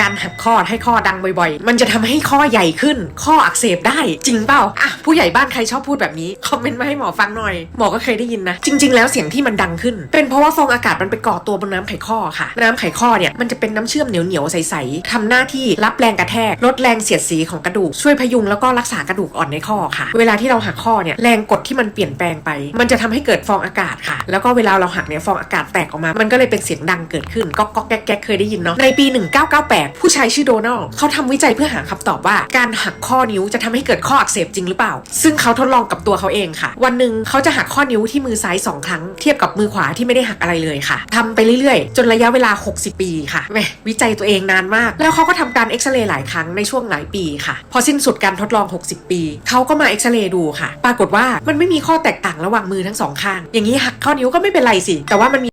การหักข้อให้ข้อดังบ่อยๆ มันจะทำให้ข้อใหญ่ขึ้น ข้ออักเสบได้จริงเปล่าอะผู้ใหญ่บ้านใครชอบพูดแบบนี้คอมเมนต์มาให้หมอฟังหน่อย หมอก็เคยได้ยินนะ จริง ๆ แล้วเสียงที่มันดังขึ้น เป็นเพราะว่าฟองอากาศมันไปเกาะตัวบนน้ำไขข้อค่ะ น้ำไขข้อเนี่ยมันจะเป็นน้ำเชื่อมเหนียวๆใสๆทำหน้าที่รับแรงกระแทกลดแรงเสียดสีของกระดูกช่วยพยุงแล้วก็รักษากระดูกอ่อนในข้อค่ะ เวลาที่เราหักข้อเนี่ยแรงกดที่มันเปลี่ยนแปลงไป มันจะทำให้เกิดฟองอากาศค่ะ แล้วก็เวลาเราหักเนี่ยฟองอากาศแตกออกมา มันก็เลยเป็นเสียงดังเกิดขึ้นก็ก็แก๊กเคยได้ยินเนาะในปี 1998ผู้ชายชื่อโดนัลเขาทำวิจัยเพื่อหาคำตอบว่า การหักข้อนิ้วจะทำให้เกิดข้ออักเสบจริงหรือเปล่า ซึ่งเขาทดลองกับตัวเขาเองค่ะ วันหนึ่งเขาจะหักข้อนิ้วที่มือซ้ายสองครั้ง เทียบกับมือขวาที่ไม่ได้หักอะไรเลยค่ะทำไปเรื่อยๆ จนระยะเวลา 60 ปีค่ะแมวิจัยตัวเองนานมาก แล้วเขาก็ทำการเอ็กซเรย์หลายครั้งในช่วงหลายปีค่ะ พอสิ้นสุดการทดลอง 60 ปีเขาก็มาเอ็กซเรย์ดูค่ะ ปรากฏว่ามันไม่มีข้อแตกต่างระหว่างมือทั้งสองข้าง อย่างนี้หักข้อนิ้วก็ไม่เป็นไรสิ แต่ว่ามันมี